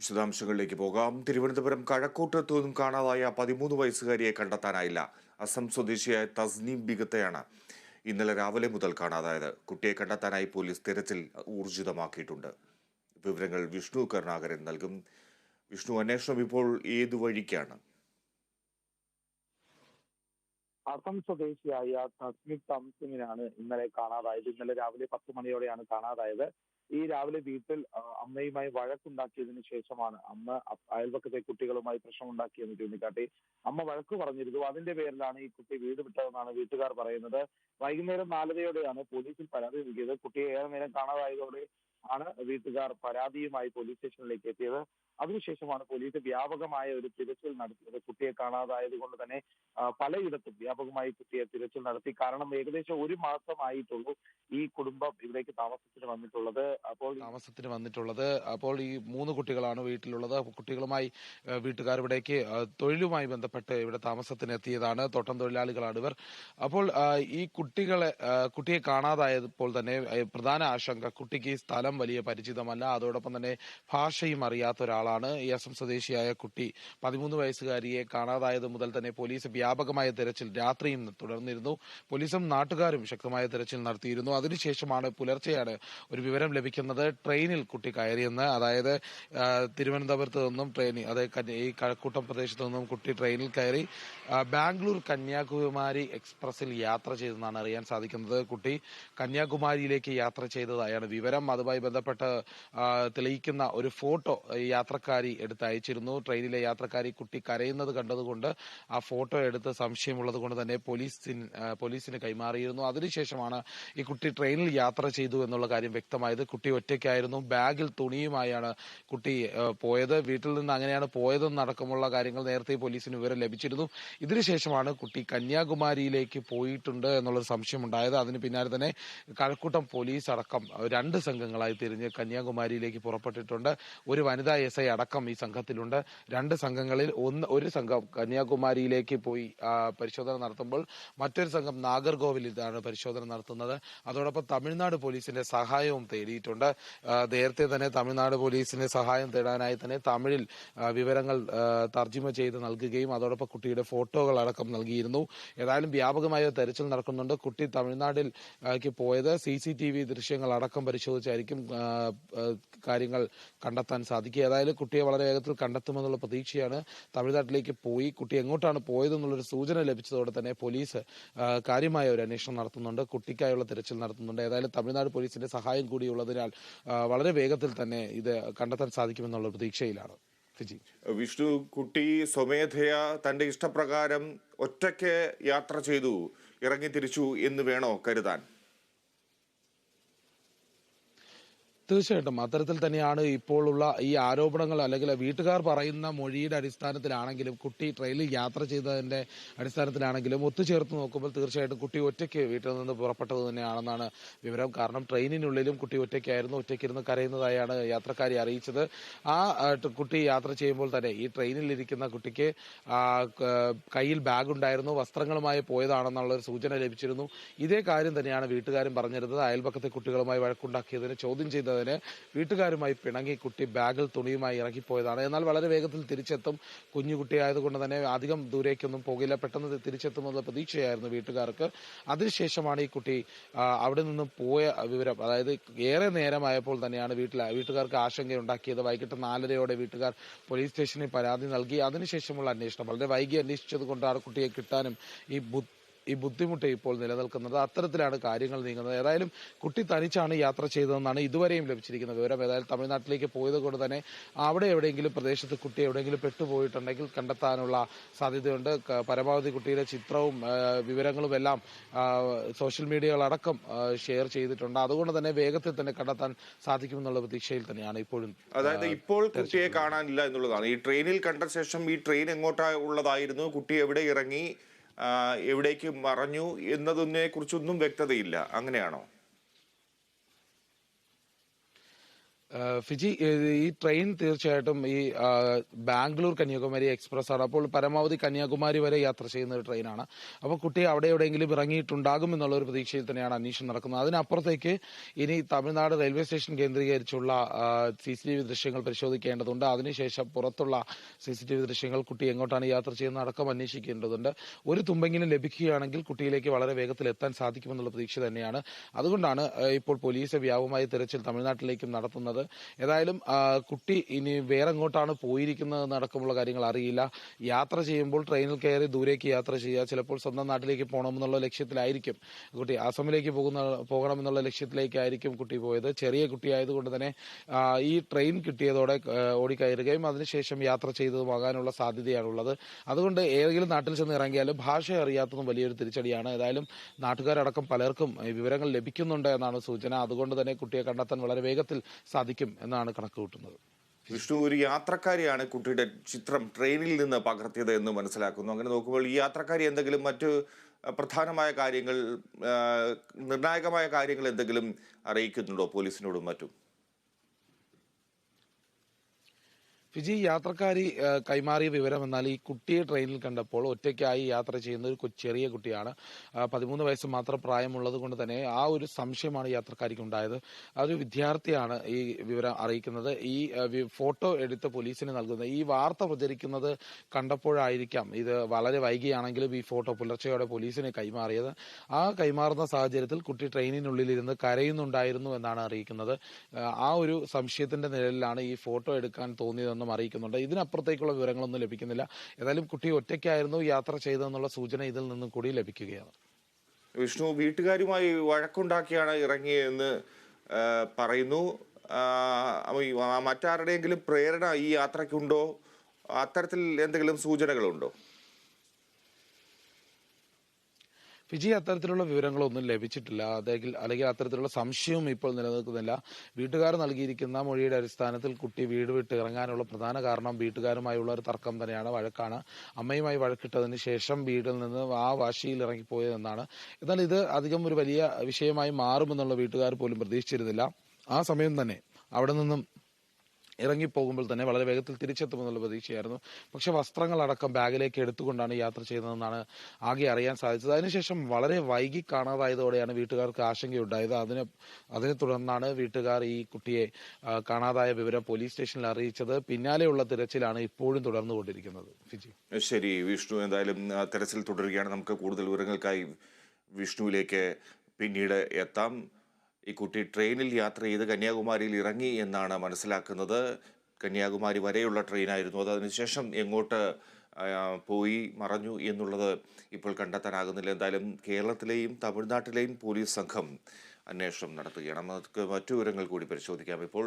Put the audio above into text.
വിശദാംശങ്ങളിലേക്ക് പോകാം. തിരുവനന്തപുരം കഴക്കൂട്ടത്തു നിന്നും കാണാതായ പതിമൂന്ന് വയസ്സുകാരിയെ കണ്ടെത്താനായില്ല. അസം സ്വദേശിയായ തസ്നീം ബിഗത്തെയാണ് ഇന്നലെ രാവിലെ മുതൽ കാണാതായത്. കുട്ടിയെ കണ്ടെത്താനായി പോലീസ് തിരച്ചിൽ ഊർജിതമാക്കിയിട്ടുണ്ട്. വിവരങ്ങൾ വിഷ്ണു കരുണാകരൻ നൽകും. വിഷ്ണു അന്വേഷണം ഇപ്പോൾ ഏതു വഴിക്കാണ്? അസം സ്വദേശിയായ തസ്മിത് തംസിങ്ങിനാണ് ഇന്നലെ കാണാതായത്. ഇന്നലെ രാവിലെ പത്ത് മണിയോടെയാണ് കാണാതായത്. ഈ രാവിലെ വീട്ടിൽ അമ്മയുമായി വഴക്കുണ്ടാക്കിയതിനു ശേഷമാണ് അമ്മ അയൽവക്കത്തെ കുട്ടികളുമായി പ്രശ്നമുണ്ടാക്കിയെന്ന് ചൂണ്ടിക്കാട്ടി. അമ്മ വഴക്ക് പറഞ്ഞിരുന്നു. അതിന്റെ പേരിലാണ് ഈ കുട്ടി വീട് വിട്ടതെന്നാണ് വീട്ടുകാർ പറയുന്നത്. വൈകുന്നേരം നാലരയോടെയാണ് പോലീസിൽ പരാതി നൽകിയത്. കുട്ടിയെ ഏറെ നേരം കാണാതായതോടെ ആണ് വീട്ടുകാർ പരാതിയുമായി പോലീസ് സ്റ്റേഷനിലേക്ക് എത്തിയത്. അതിനുശേഷമാണ് പോലീസ് വ്യാപകമായ ഒരു തിരച്ചിൽ നടത്തിയത്. കുട്ടിയെ കാണാതായത് കൊണ്ട് തന്നെ പലയിടത്തും വ്യാപകമായി കുട്ടിയെ തിരച്ചിൽ നടത്തി. കാരണം ഏകദേശം ഒരു മാസമായിട്ടുള്ളൂ ഈ കുടുംബം ഇവിടേക്ക് താമസത്തിന് വന്നിട്ടുള്ളത്. അപ്പോൾ താമസത്തിന് വന്നിട്ടുള്ളത്. അപ്പോൾ ഈ മൂന്ന് കുട്ടികളാണ് വീട്ടിലുള്ളത്. കുട്ടികളുമായി വീട്ടുകാർ ഇവിടേക്ക് തൊഴിലുമായി ബന്ധപ്പെട്ട് ഇവിടെ താമസത്തിന് എത്തിയതാണ്. തോട്ടം തൊഴിലാളികളാണ് ഇവർ. അപ്പോൾ ഈ കുട്ടികളെ കുട്ടിയെ കാണാതായപ്പോൾ തന്നെ പ്രധാന ആശങ്ക കുട്ടിക്ക് ഈ സ്ഥലം വലിയ പരിചിതമല്ല. അതോടൊപ്പം തന്നെ ഭാഷയും അറിയാത്ത ഒരാളാണ് ഈ അസം സ്വദേശിയായ കുട്ടി. പതിമൂന്ന് വയസ്സുകാരിയെ കാണാതായത് മുതൽ തന്നെ പോലീസ് വ്യാപകമായ തെരച്ചിൽ രാത്രിയും തുടർന്നിരുന്നു. പോലീസും നാട്ടുകാരും ശക്തമായ തെരച്ചിൽ നടത്തിയിരുന്നു. അതിനുശേഷമാണ് പുലർച്ചെയാണ് ഒരു വിവരം ലഭിക്കുന്നത്. ട്രെയിനിൽ കുട്ടി കയറിയെന്ന്. അതായത് തിരുവനന്തപുരത്ത് നിന്നും ട്രെയിനിൽ അതായത് ഈ കഴക്കൂട്ടം പ്രദേശത്ത് നിന്നും കുട്ടി ട്രെയിനിൽ കയറി ബാംഗ്ലൂർ കന്യാകുമാരി എക്സ്പ്രസിൽ യാത്ര ചെയ്തെന്നാണ് അറിയാൻ സാധിക്കുന്നത്. കുട്ടി കന്യാകുമാരിയിലേക്ക് യാത്ര ചെയ്തതായാണ് വിവരം. അതുമായി ബന്ധപ്പെട്ട് തെളിയിക്കുന്ന ഒരു ഫോട്ടോ യാത്രക്കാരി എടുത്ത് അയച്ചിരുന്നു ട്രെയിനിലെ യാത്രക്കാരി കുട്ടി കരയുന്നത് കണ്ടതുകൊണ്ട് ആ ഫോട്ടോ എടുത്ത് സംശയമുള്ളത് കൊണ്ട് തന്നെ പോലീസിന് പോലീസിന് കൈമാറിയിരുന്നു. അതിനുശേഷമാണ് ഈ കുട്ടി ട്രെയിനിൽ യാത്ര ചെയ്തു എന്നുള്ള കാര്യം വ്യക്തമായത്. കുട്ടി ഒറ്റയ്ക്കായിരുന്നു. ബാഗിൽ തുണിയുമായാണ് കുട്ടി പോയത്. വീട്ടിൽ നിന്ന് അങ്ങനെയാണ് പോയതെന്നടക്കമുള്ള കാര്യങ്ങൾ നേരത്തെ പോലീസിന് വിവരം ലഭിച്ചിരുന്നു. ഇതിനുശേഷമാണ് കുട്ടി കന്യാകുമാരിയിലേക്ക് പോയിട്ടുണ്ട് എന്നുള്ളൊരു സംശയം ഉണ്ടായത് അതിന് പിന്നാലെ തന്നെ കഴക്കൂട്ടം പോലീസ് അടക്കം രണ്ട് സംഘങ്ങളായി തിരിഞ്ഞ് കന്യാകുമാരിയിലേക്ക് പുറപ്പെട്ടിട്ടുണ്ട്. ഒരു വനിതാ എസ് ഐ അടക്കം ഈ സംഘത്തിലുണ്ട്. രണ്ട് സംഘങ്ങളിൽ ഒന്ന് ഒരു സംഘം കന്യാകുമാരിയിലേക്ക് പോയി പരിശോധന നടത്തുമ്പോൾ മറ്റൊരു സംഘം നാഗർകോവിലിലാണ് പരിശോധന നടത്തുന്നത്. അതോടൊപ്പം തമിഴ്നാട് പോലീസിന്റെ സഹായവും തേടിയിട്ടുണ്ട്. നേരത്തെ തന്നെ തമിഴ്നാട് പോലീസിന്റെ സഹായം തേടാനായി തന്നെ തമിഴിൽ വിവരങ്ങൾ തർജിമ ചെയ്ത് നൽകുകയും അതോടൊപ്പം കുട്ടിയുടെ ഫോട്ടോകൾ അടക്കം നൽകിയിരുന്നു. ഏതായാലും വ്യാപകമായ തെരച്ചിൽ നടക്കുന്നുണ്ട്. കുട്ടി ക്ക് പോയത്. സി സി ടി വി ദൃശ്യങ്ങൾ അടക്കം പരിശോധിച്ചായിരിക്കും. ആ, ആ, കാര്യങ്ങൾ കണ്ടെത്താൻ സാധിക്കുക ഏതായാലും കുട്ടിയെ വളരെ വേഗത്തിൽ കണ്ടെത്തുമെന്നുള്ള പ്രതീക്ഷയാണ് തമിഴ്നാട്ടിലേക്ക് പോയി. കുട്ടി എങ്ങോട്ടാണ് പോയതെന്നുള്ളൊരു സൂചന ലഭിച്ചതോടെ തന്നെ പോലീസ് കാര്യമായ ഒരു അന്വേഷണം നടത്തുന്നുണ്ട്. കുട്ടിക്കായുള്ള തിരച്ചിൽ നടത്തുന്നുണ്ട്. ഏതായാലും തമിഴ്നാട് പോലീസിന്റെ സഹായം കൂടിയുള്ളതിനാൽ വളരെ വേഗത്തിൽ തന്നെ ഇത് കണ്ടെത്താൻ സാധിക്കുമെന്നുള്ള പ്രതീക്ഷയിലാണ്. വിഷ്ണു കുട്ടി സ്വമേധയാ തന്റെ ഇഷ്ടപ്രകാരം ഒറ്റയ്ക്ക് യാത്ര ചെയ്തു ഇറങ്ങി തിരിച്ചു എന്ന് വേണോ കരുതാൻ? തീർച്ചയായിട്ടും. അത്തരത്തിൽ തന്നെയാണ് ഇപ്പോഴുള്ള ഈ ആരോപണങ്ങൾ അല്ലെങ്കിൽ വീട്ടുകാർ പറയുന്ന മൊഴിയുടെ അടിസ്ഥാനത്തിലാണെങ്കിലും കുട്ടി ട്രെയിനിൽ യാത്ര ചെയ്തതിന്റെ അടിസ്ഥാനത്തിലാണെങ്കിലും ഒത്തുചേർത്ത് നോക്കുമ്പോൾ തീർച്ചയായിട്ടും കുട്ടി ഒറ്റയ്ക്ക് വീട്ടിൽ നിന്ന് പുറപ്പെട്ടത് തന്നെയാണെന്നാണ് വിവരം. കാരണം ട്രെയിനിനുള്ളിലും കുട്ടി ഒറ്റയ്ക്കായിരുന്നു ഒറ്റയ്ക്കിരുന്ന് കരയുന്നതായാണ് യാത്രക്കാരി അറിയിച്ചത്. ആ കുട്ടി യാത്ര ചെയ്യുമ്പോൾ തന്നെ ഈ ട്രെയിനിൽ ഇരിക്കുന്ന കുട്ടിക്ക് കയ്യിൽ ബാഗ് ഉണ്ടായിരുന്നു വസ്ത്രങ്ങളുമായി പോയതാണെന്നുള്ള ഒരു സൂചന ലഭിച്ചിരുന്നു. ഇതേ കാര്യം തന്നെയാണ് വീട്ടുകാരും പറഞ്ഞിരുന്നത്. അയൽപക്കത്തെ കുട്ടികളുമായി വഴക്കുണ്ടാക്കിയതിന് ചോദ്യം ചെയ്തതിന് വീട്ടുകാരുമായി പിണങ്ങി കുട്ടി ബാഗിൽ തുണിയുമായി ഇറങ്ങിപ്പോയതാണ്. എന്നാൽ വളരെ വേഗത്തിൽ തിരിച്ചെത്തും. കുഞ്ഞുകുട്ടിയായതുകൊണ്ട് തന്നെ അധികം ദൂരേക്കൊന്നും പോകില്ല. പെട്ടെന്ന് തിരിച്ചെത്തുമെന്ന പ്രതീക്ഷയായിരുന്നു വീട്ടുകാർക്ക്. അതിനുശേഷമാണ് ഈ കുട്ടി അവിടെ നിന്ന് പോയ വിവരം അതായത് ഏറെ നേരമായപ്പോൾ തന്നെയാണ് വീട്ടിൽ വീട്ടുകാർക്ക് ആശങ്കയുണ്ടാക്കിയത്. വൈകിട്ട് നാലരയോടെ വീട്ടുകാർ പോലീസ് സ്റ്റേഷനിൽ പരാതി നൽകി. അതിനുശേഷമുള്ള അന്വേഷണം. വളരെ വൈകി അന്വേഷിച്ചത് കൊണ്ടാണ് കുട്ടിയെ കിട്ടാനും ഈ ഈ ബുദ്ധിമുട്ട് ഇപ്പോൾ നിലനിൽക്കുന്നത്. അത്തരത്തിലാണ് കാര്യങ്ങൾ നീങ്ങുന്നത്. ഏതായാലും കുട്ടി തനിച്ചാണ് യാത്ര ചെയ്തതെന്നാണ് ഇതുവരെയും ലഭിച്ചിരിക്കുന്ന വിവരം. ഏതായാലും തമിഴ്നാട്ടിലേക്ക് പോയത് കൊണ്ട് തന്നെ അവിടെ എവിടെയെങ്കിലും പ്രദേശത്ത് കുട്ടി എവിടെയെങ്കിലും പെട്ടുപോയിട്ടുണ്ടെങ്കിൽ കണ്ടെത്താനുള്ള സാധ്യതയുണ്ട്. പരമാവധി കുട്ടിയുടെ ചിത്രവും വിവരങ്ങളും എല്ലാം സോഷ്യൽ മീഡിയകളടക്കം ഷെയർ ചെയ്തിട്ടുണ്ട്. അതുകൊണ്ട് തന്നെ വേഗത്തിൽ തന്നെ കണ്ടെത്താൻ സാധിക്കുമെന്നുള്ള പ്രതീക്ഷയിൽ തന്നെയാണ് ഇപ്പോഴും അതായത് ഇപ്പോൾ കുട്ടിയെ കാണാനില്ല എന്നുള്ളതാണ്. ഈ ട്രെയിനിൽ കണ്ട ശേഷം ഈ ട്രെയിൻ എങ്ങോട്ടാ ഉള്ളതായിരുന്നു? കുട്ടി എവിടെ ഇറങ്ങി? എവിടേക്ക് മറഞ്ഞു എന്നതിനെ കുറിച്ചൊന്നും വ്യക്തതയില്ല. അങ്ങനെയാണോ ആ, ഫിജി ഈ ട്രെയിൻ തീർച്ചയായിട്ടും ഈ ബാംഗ്ലൂർ കന്യാകുമാരി എക്സ്പ്രസ് ആണ്. അപ്പോൾ പരമാവധി കന്യാകുമാരി വരെ യാത്ര ചെയ്യുന്ന ഒരു ട്രെയിനാണ്. അപ്പോൾ കുട്ടി അവിടെ എവിടെയെങ്കിലും ഇറങ്ങിയിട്ടുണ്ടാകും എന്നുള്ള ഒരു പ്രതീക്ഷയിൽ തന്നെയാണ് അന്വേഷണം നടക്കുന്നത്. അതിനപ്പുറത്തേക്ക് ഇനി തമിഴ്നാട് റെയിൽവേ സ്റ്റേഷൻ കേന്ദ്രീകരിച്ചുള്ള സി സി ടി വി ദൃശ്യങ്ങൾ പരിശോധിക്കേണ്ടതുണ്ട്. അതിനുശേഷം പുറത്തുള്ള സി സി ടി വി ദൃശ്യങ്ങൾ കുട്ടി എങ്ങോട്ടാണ് യാത്ര ചെയ്യുന്നത് അടക്കം അന്വേഷിക്കേണ്ടതുണ്ട്. ഒരു തുമ്പെങ്കിലും ലഭിക്കുകയാണെങ്കിൽ കുട്ടിയിലേക്ക് വളരെ വേഗത്തിൽ എത്താൻ സാധിക്കുമെന്നുള്ള പ്രതീക്ഷ തന്നെയാണ്. അതുകൊണ്ടാണ് ഇപ്പോൾ പോലീസ് വ്യാപകമായ തിരച്ചിൽ തമിഴ്നാട്ടിലേക്കും നടത്തുന്നത്. ഏതായാലും കുട്ടി ഇനി വേറെ എങ്ങോട്ടാണ് പോയിരിക്കുന്നത് അടക്കമുള്ള കാര്യങ്ങൾ അറിയില്ല. യാത്ര ചെയ്യുമ്പോൾ ട്രെയിനിൽ കയറി ദൂരേക്ക് യാത്ര ചെയ്യുക ചിലപ്പോൾ സ്വന്തം നാട്ടിലേക്ക് പോകണമെന്നുള്ള ലക്ഷ്യത്തിലായിരിക്കും കുട്ടി. അസമിലേക്ക് പോകുന്ന പോകണമെന്നുള്ള ലക്ഷ്യത്തിലേക്കായിരിക്കും കുട്ടി പോയത്. ചെറിയ കുട്ടിയായതുകൊണ്ട് തന്നെ ഈ ട്രെയിൻ കിട്ടിയതോടെ ഓടിക്കയറുകയും അതിനുശേഷം യാത്ര ചെയ്തതുമാകാനുള്ള സാധ്യതയാണുള്ളത്. അതുകൊണ്ട് ഏതെങ്കിലും നാട്ടിൽ ചെന്ന് ഇറങ്ങിയാലും ഭാഷ അറിയാത്തതും വലിയൊരു തിരിച്ചടിയാണ്. ഏതായാലും നാട്ടുകാരടക്കം പലർക്കും വിവരങ്ങൾ ലഭിക്കുന്നുണ്ട് എന്നാണ് സൂചന. അതുകൊണ്ട് തന്നെ കുട്ടിയെ കണ്ടെത്താൻ വളരെ വേഗത്തിൽ സാധിക്കും എന്നാണ് കണക്ക് കൂട്ടുന്നത്. വിഷ്ണു ഒരു യാത്രക്കാരിയാണ് കുട്ടിയുടെ ചിത്രം ട്രെയിനിൽ നിന്ന് പകർത്തിയത് എന്ന് മനസ്സിലാക്കുന്നു. അങ്ങനെ നോക്കുമ്പോൾ ഈ യാത്രക്കാരി എന്തെങ്കിലും മറ്റ് പ്രധാനമായ കാര്യങ്ങൾ നിർണായകമായ കാര്യങ്ങൾ എന്തെങ്കിലും അറിയിക്കുന്നുണ്ടോ പോലീസിനോടും മറ്റും? ഫിജി യാത്രക്കാരി കൈമാറിയ വിവരം എന്നാൽ ഈ കുട്ടിയെ ട്രെയിനിൽ കണ്ടപ്പോൾ ഒറ്റയ്ക്കായി യാത്ര ചെയ്യുന്ന ഒരു ചെറിയ കുട്ടിയാണ്. പതിമൂന്ന് വയസ്സ് മാത്രം പ്രായമുള്ളത് കൊണ്ട് തന്നെ ആ ഒരു സംശയമാണ് യാത്രക്കാരിക്ക് ഉണ്ടായത്. അതൊരു വിദ്യാർത്ഥിയാണ് ഈ വിവരം അറിയിക്കുന്നത്. ഈ ഫോട്ടോ എടുത്ത് പോലീസിന് നൽകുന്നത് ഈ വാർത്ത പ്രചരിക്കുന്നത് കണ്ടപ്പോഴായിരിക്കാം. ഇത് വളരെ വൈകിയാണെങ്കിലും ഈ ഫോട്ടോ പുലർച്ചെയോടെ പോലീസിനെ കൈമാറിയത്. ആ കൈമാറുന്ന സാഹചര്യത്തിൽ കുട്ടി ട്രെയിനിനുള്ളിലിരുന്ന് കരയുന്നുണ്ടായിരുന്നു എന്നാണ് അറിയിക്കുന്നത്. ആ ഒരു സംശയത്തിന്റെ നിഴലിലാണ് ഈ ഫോട്ടോ എടുക്കാൻ തോന്നിയതെന്നും അറിയിക്കുന്നുണ്ട്. ഇതിനപ്പുറത്തേക്കുള്ള വിവരങ്ങളൊന്നും ലഭിക്കുന്നില്ല. ഏതായാലും കുട്ടി ഒറ്റയ്ക്കായിരുന്നു യാത്ര ചെയ്തതെന്നുള്ള സൂചന ഇതിൽ നിന്നും കൂടി ലഭിക്കുകയാണ്. വിഷ്ണു വീട്ടുകാരുമായി വഴക്കുണ്ടാക്കിയാണ് ഇറങ്ങിയതെന്ന് പറയുന്നു. മറ്റാരുടെയെങ്കിലും പ്രേരണ ഈ യാത്രയ്ക്കുണ്ടോ? അത്തരത്തിൽ എന്തെങ്കിലും സൂചനകളുണ്ടോ? ഫിജി അത്തരത്തിലുള്ള വിവരങ്ങളൊന്നും ലഭിച്ചിട്ടില്ല. അല്ലെങ്കിൽ അല്ലെങ്കിൽ അത്തരത്തിലുള്ള സംശയവും ഇപ്പോൾ നിലനിൽക്കുന്നില്ല. വീട്ടുകാർ നൽകിയിരിക്കുന്ന മൊഴിയുടെ അടിസ്ഥാനത്തിൽ കുട്ടി വീട് വിട്ട് ഇറങ്ങാനുള്ള പ്രധാന കാരണം വീട്ടുകാരുമായുള്ള ഒരു തർക്കം തന്നെയാണ് വഴക്കാണ്. അമ്മയുമായി വഴക്കിട്ടതിന് ശേഷം വീട്ടിൽ നിന്ന് ആ വാശിയിൽ ഇറങ്ങിപ്പോയതെന്നാണ് എന്നാൽ ഇത് അധികം ഒരു വലിയ വിഷയമായി മാറുമെന്നുള്ള വീട്ടുകാർ പോലും പ്രതീക്ഷിച്ചിരുന്നില്ല. ആ സമയം തന്നെ അവിടെ നിന്നും ഇറങ്ങിപ്പോകുമ്പോൾ തന്നെ വളരെ വേഗത്തിൽ തിരിച്ചെത്തുമെന്നുള്ള പ്രതീക്ഷയായിരുന്നു. പക്ഷെ വസ്ത്രങ്ങളടക്കം ബാഗിലേക്ക് എടുത്തുകൊണ്ടാണ് യാത്ര ചെയ്തതെന്നാണ് ആകെ അറിയാൻ സാധിച്ചത്. അതിനുശേഷം വളരെ വൈകി കാണാതായതോടെയാണ് വീട്ടുകാർക്ക് ആശങ്കയുണ്ടായത്. അതിനെ അതിനെ തുടർന്നാണ് വീട്ടുകാർ ഈ കുട്ടിയെ കാണാതായ വിവരം പോലീസ് സ്റ്റേഷനിൽ അറിയിച്ചത്. പിന്നാലെയുള്ള തിരച്ചിലാണ് ഇപ്പോഴും തുടർന്നുകൊണ്ടിരിക്കുന്നത്. ഫിജി. ശരി വിഷ്ണു എന്തായാലും തിരച്ചിൽ തുടരുകയാണ്. നമുക്ക് കൂടുതൽ വിവരങ്ങൾക്കായി വിഷ്ണുവിലേക്ക് പിന്നീട് എത്താം. ഈ കുട്ടി ട്രെയിനിൽ യാത്ര ചെയ്ത് കന്യാകുമാരിയിൽ ഇറങ്ങി എന്നാണ് മനസ്സിലാക്കുന്നത്. കന്യാകുമാരി വരെയുള്ള ട്രെയിനായിരുന്നു. അത് അതിനുശേഷം എങ്ങോട്ട് പോയി മറഞ്ഞു എന്നുള്ളത് ഇപ്പോൾ കണ്ടെത്താനാകുന്നില്ല. എന്തായാലും കേരളത്തിലെയും തമിഴ്നാട്ടിലെയും പോലീസ് സംഘം അന്വേഷണം നടത്തുകയാണ്. നമുക്ക് മറ്റു വിവരങ്ങൾ കൂടി പരിശോധിക്കാം. ഇപ്പോൾ